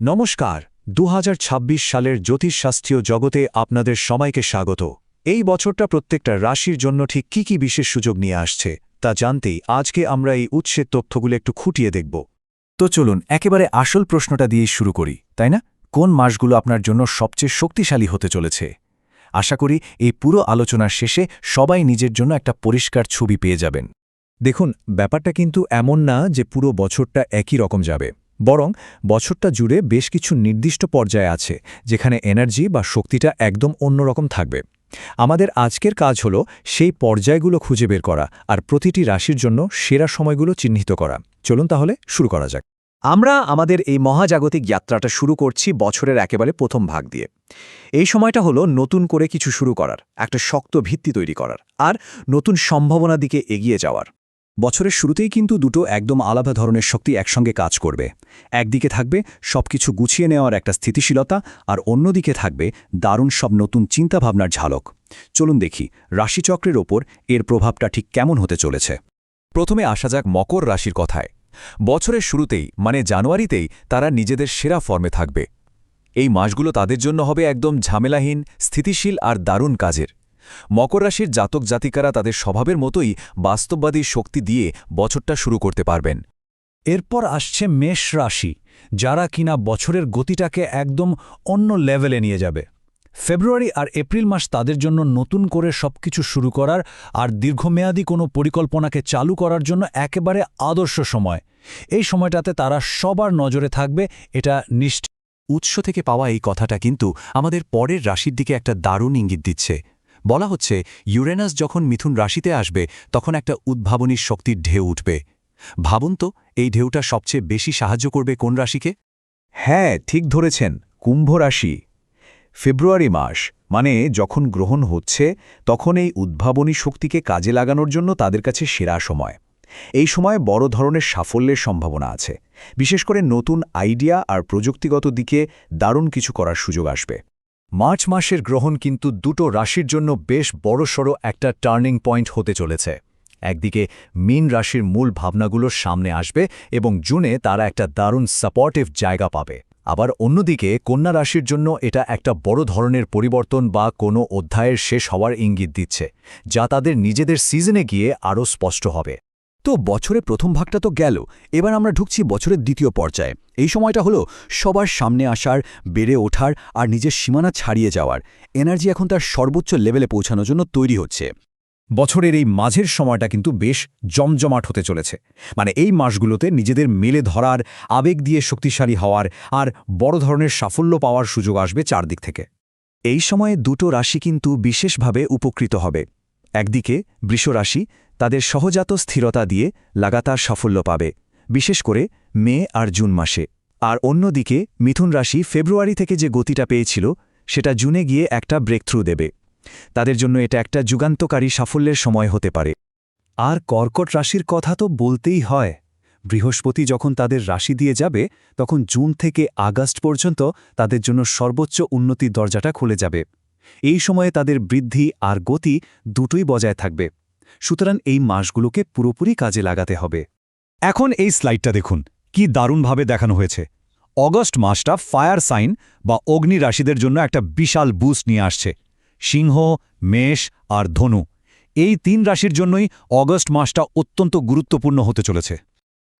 নমস্কার দু হাজার ছাব্বিশ সালের জ্যোতিষশাস্ত্রীয় জগতে আপনাদের সবাইকে স্বাগত। এই বছরটা প্রত্যেকটা রাশির জন্য ঠিক কি কি বিশেষ সুযোগ নিয়ে আসছে, তা জানতেই আজকে আমরা এই উৎসের তথ্যগুলো একটু খুঁটিয়ে দেখব। তো চলুন, একেবারে আসল প্রশ্নটা দিয়েই শুরু করি, তাই না? কোন মাসগুলো আপনার জন্য সবচেয়ে শক্তিশালী হতে চলেছে? আশা করি এই পুরো আলোচনার শেষে সবাই নিজের জন্য একটা পরিষ্কার ছবি পেয়ে যাবেন। দেখুন, ব্যাপারটা কিন্তু এমন না যে পুরো বছরটা একই রকম যাবে। বরং বছরটা জুড়ে বেশ কিছু নির্দিষ্ট পর্যায়ে আছে, যেখানে এনার্জি বা শক্তিটা একদম অন্যরকম থাকবে। আমাদের আজকের কাজ হল সেই পর্যায়গুলো খুঁজে বের করা আর প্রতিটি রাশির জন্য সেরা সময়গুলো চিহ্নিত করা। চলুন তাহলে শুরু করা যাক। আমরা আমাদের এই মহাজাগতিক যাত্রাটা শুরু করছি বছরের একেবারে প্রথম ভাগ দিয়ে। এই সময়টা হলো নতুন করে কিছু শুরু করার, একটা শক্ত ভিত্তি তৈরি করার আর নতুন সম্ভাবনা দিকে এগিয়ে যাওয়ার। বছরের শুরুতেই কিন্তু দুটো একদম আলাদা ধরনের শক্তি একসঙ্গে কাজ করবে। একদিকে থাকবে সবকিছু গুছিয়ে নেওয়ার একটা স্থিতিশীলতা আর অন্যদিকে থাকবে দারুণ সব নতুন চিন্তাভাবনার ঝালক। চলুন দেখি রাশিচক্রের ওপর এর প্রভাবটা ঠিক কেমন হতে চলেছে। প্রথমে আসা যাক মকর রাশির কথায়। বছরের শুরুতেই মানে জানুয়ারিতেই, তারা নিজেদের সেরা ফর্মে থাকবে। এই মাসগুলো তাদের জন্য হবে একদম ঝামেলাহীন, স্থিতিশীল আর দারুণ কাজের। মকর রাশির জাতক জাতিকারা তাদের স্বভাবের মতোই বাস্তববাদী শক্তি দিয়ে বছরটা শুরু করতে পারবেন। এরপর আসছে মেষ রাশি, যারা কিনা বছরের গতিটাকে একদম অন্য লেভেলে নিয়ে যাবে। ফেব্রুয়ারি আর এপ্রিল মাস তাদের জন্য নতুন করে সবকিছু শুরু করার আর দীর্ঘমেয়াদী কোনো পরিকল্পনাকে চালু করার জন্য একেবারে আদর্শ সময়। এই সময়টাতে তারা সবার নজরে থাকবে, এটা নিশ্চিত উৎস থেকে পাওয়া এই কথাটা কিন্তু আমাদের পরের রাশির দিকে একটা দারুণ ইঙ্গিত দিচ্ছে। বলা হচ্ছে, ইউরেনাস যখন মিথুন রাশিতে আসবে, তখন একটা উদ্ভাবনী শক্তির ঢেউ উঠবে। ভাবুন তো, এই ঢেউটা সবচেয়ে বেশি সাহায্য করবে কোন রাশিকে? হ্যাঁ ঠিক ধরেছেন, কুম্ভ রাশি। ফেব্রুয়ারি মাস মানে যখন গ্রহণ হচ্ছে, তখন এই উদ্ভাবনী শক্তিকে কাজে লাগানোর জন্য তাদের কাছে সেরা সময়। এই সময় বড় ধরনের সাফল্যের সম্ভাবনা আছে। বিশেষ করে নতুন আইডিয়া আর প্রযুক্তিগত দিকে দারুণ কিছু করার সুযোগ আসবে। মার্চ মাসের গ্রহণ কিন্তু দুটো রাশির জন্য বেশ বড়সড় একটা টার্নিং পয়েন্ট হতে চলেছে। একদিকে মিন রাশির মূল ভাবনাগুলোর সামনে আসবে এবং জুনে তারা একটা দারুণ সাপোর্টিভ জায়গা পাবে। আবার অন্যদিকে কন্যা রাশির জন্য এটা একটা বড় ধরনের পরিবর্তন বা কোনো অধ্যায়ের শেষ হওয়ার ইঙ্গিত দিচ্ছে, যা তাদের নিজেদের সিজনে গিয়ে আরও স্পষ্ট হবে। তো বছরের প্রথম ভাগটা তো গেল, এবার আমরা ঢুকছি বছরের দ্বিতীয় পর্যায়ে। এই সময়টা হলো সবার সামনে আসার, বেড়ে ওঠার আর নিজের সীমানা ছাড়িয়ে যাওয়ার। এনার্জি এখন তার সর্বোচ্চ লেভেলে পৌঁছানোর জন্য তৈরি হচ্ছে। বছরের এই মাঝের সময়টা কিন্তু বেশ জমজমাট হতে চলেছে। মানে এই মাসগুলোতে নিজেদের মেলে ধরার, আবেগ দিয়ে শক্তিশালী হওয়ার আর বড় ধরনের সাফল্য পাওয়ার সুযোগ আসবে চারদিক থেকে। এই সময়ে দুটো রাশি কিন্তু বিশেষভাবে উপকৃত হবে। একদিকে বৃষরাশি তাদের সহজাত স্থিরতা দিয়ে লাগাতার সাফল্য পাবে, বিশেষ করে মে আর জুন মাসে। আর অন্যদিকে মিথুন রাশি ফেব্রুয়ারি থেকে যে গতিটা পেয়েছিল, সেটা জুনে গিয়ে একটা ব্রেকথ্রু দেবে। তাদের জন্য এটা একটা যুগান্তকারী সাফল্যের সময় হতে পারে। আর কর্কট রাশির কথা তো বলতেই হয়, বৃহস্পতি যখন তাদের রাশি দিয়ে যাবে, তখন জুন থেকে আগস্ট পর্যন্ত তাদের জন্য সর্বোচ্চ উন্নতির দরজাটা খুলে যাবে। এই সময়ে তাদের বৃদ্ধি আর গতি দুটোই বজায় থাকবে। সুতরাং এই মাসগুলোকে পুরোপুরি কাজে লাগাতে হবে। এখন এই স্লাইডটা দেখুন, কি দারুণভাবে দেখানো হয়েছে। অগস্ট মাসটা ফায়ার সাইন বা অগ্নি রাশিদের জন্য একটা বিশাল বুস্ট নিয়ে আসছে। সিংহ, মেষ আর ধনু, এই তিন রাশির জন্যই অগস্ট মাসটা অত্যন্ত গুরুত্বপূর্ণ হতে চলেছে।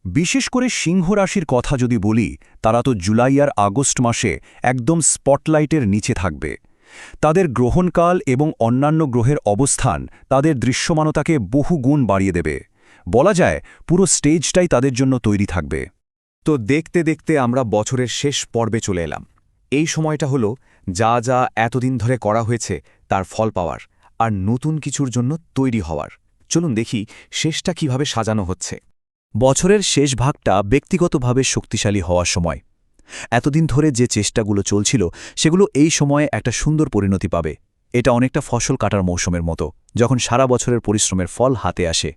বিশেষ করে সিংহ রাশির কথা যদি বলি, তারা তো জুলাই আর আগস্ট মাসে একদম স্পটলাইটের নিচে থাকবে। তাদের গ্রহণকাল এবং অন্যান্য গ্রহের অবস্থান তাদের দৃশ্যমানতাকে বহু গুণ বাড়িয়ে দেবে। বলা যায়, পুরো স্টেজটাই তাদের জন্য তৈরি থাকবে। তো দেখতে দেখতে আমরা বছরের শেষ পর্বে চলে এলাম। এই সময়টা হলো যা যা এতদিন ধরে করা হয়েছে তার ফল পাওয়ার আর নতুন কিছুর জন্য তৈরি হওয়ার। চলুন দেখি শেষটা কীভাবে সাজানো হচ্ছে। বছরের শেষ ভাগটা ব্যক্তিগতভাবে শক্তিশালী হওয়ার সময়। এতদিন ধরে যে চেষ্টাগুলো চলছিল, সেগুলো এই সময়ে একটা সুন্দর পরিণতি পাবে। এটা অনেকটা ফসল কাটার মৌসুমের মতো, যখন সারা বছরের পরিশ্রমের ফল হাতে আসে।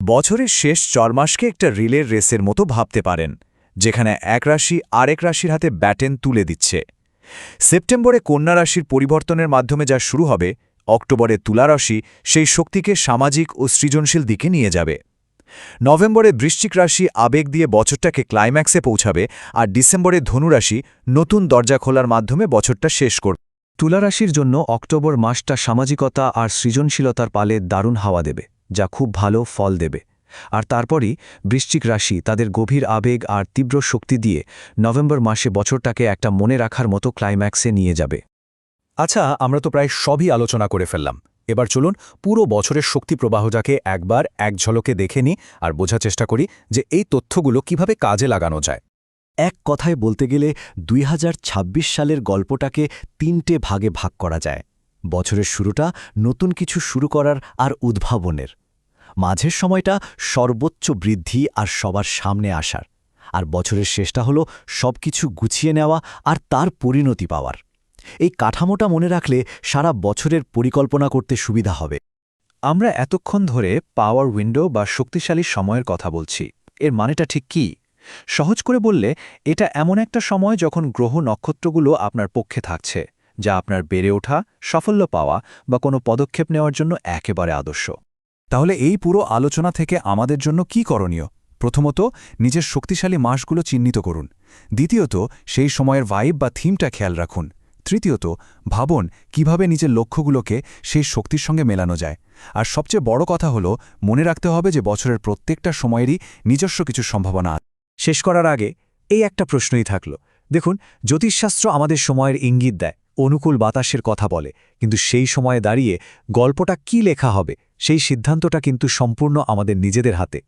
বছরের শেষ চার মাসকে একটা রিলের রেসের মতো ভাবতে পারেন, যেখানে এক রাশি আরেক রাশির হাতে ব্যাটেন তুলে দিচ্ছে। সেপ্টেম্বরে কন্যা রাশির পরিবর্তনের মাধ্যমে যা শুরু হবে, অক্টোবরে তুলা রাশি সেই শক্তিকে সামাজিক ও সৃজনশীল দিকে নিয়ে যাবে। নভেম্বরে বৃশ্চিক রাশি আবেগ দিয়ে বছরটাকে ক্লাইম্যাক্সে পৌঁছাবে আর ডিসেম্বরে ধনুরাশি নতুন দরজা খোলার মাধ্যমে বছরটা শেষ করবে তুলারাশির জন্য অক্টোবর মাসটা সামাজিকতা আর সৃজনশীলতার পালে দারুণ হাওয়া দেবে, যা খুব ভালো ফল দেবে। আর তারপরই বৃশ্চিক রাশি তাদের গভীর আবেগ আর তীব্র শক্তি দিয়ে নভেম্বর মাসে বছরটাকে একটা মনে রাখার মতো ক্লাইম্যাক্সে নিয়ে যাবে। আচ্ছা আমরা তো প্রায় সবই আলোচনা করে ফেললাম। এবার চলুন পুরো বছরের শক্তি প্রবাহটাকে একবার এক ঝলকে দেখে নিই আর বোঝার চেষ্টা করি যে এই তথ্যগুলো কীভাবে কাজে লাগানো যায়। এক কথায় বলতে গেলে দুই হাজার ছাব্বিশ সালের গল্পটাকে তিনটে ভাগে ভাগ করা যায়। বছরের শুরুটা নতুন কিছু শুরু করার আর উদ্ভাবনের। মাঝের সময়টা সর্বোচ্চ বৃদ্ধি আর সবার সামনে আসার। আর বছরের শেষটা হলো সবকিছু গুছিয়ে নেওয়া আর তার পরিণতি পাওয়ার। এই কাঠামোটা মনে রাখলে সারা বছরের পরিকল্পনা করতে সুবিধা হবে। আমরা এতক্ষণ ধরে পাওয়ার উইন্ডো বা শক্তিশালী সময়ের কথা বলছি। এর মানেটা ঠিক কি? সহজ করে বললে, এটা এমন একটা সময় যখন গ্রহ নক্ষত্রগুলো আপনার পক্ষে থাকছে, যা আপনার বেড়ে ওঠা, সাফল্য পাওয়া বা কোনো পদক্ষেপ নেওয়ার জন্য একেবারে আদর্শ। তাহলে এই পুরো আলোচনা থেকে আমাদের জন্য কি করণীয়? প্রথমত, নিজের শক্তিশালী মাসগুলো চিহ্নিত করুন। দ্বিতীয়ত, সেই সময়ের ভাইব বা থিমটা খেয়াল রাখুন। তৃতীয়ত, ভাবন কীভাবে নিজের লক্ষ্যগুলোকে সেই শক্তির সঙ্গে মেলানো যায়। আর সবচেয়ে বড় কথা হলো, মনে রাখতে হবে যে বছরের প্রত্যেকটা সময়েরই নিজস্ব কিছু সম্ভাবনা শেষ করার আগে এই একটা প্রশ্নই থাকল। দেখুন, জ্যোতিষশাস্ত্র আমাদের সময়ের ইঙ্গিত দেয়, অনুকূল বাতাসের কথা বলে। কিন্তু সেই সময়ে দাঁড়িয়ে গল্পটা কি লেখা হবে, সেই সিদ্ধান্তটা কিন্তু সম্পূর্ণ আমাদের নিজেদের হাতে।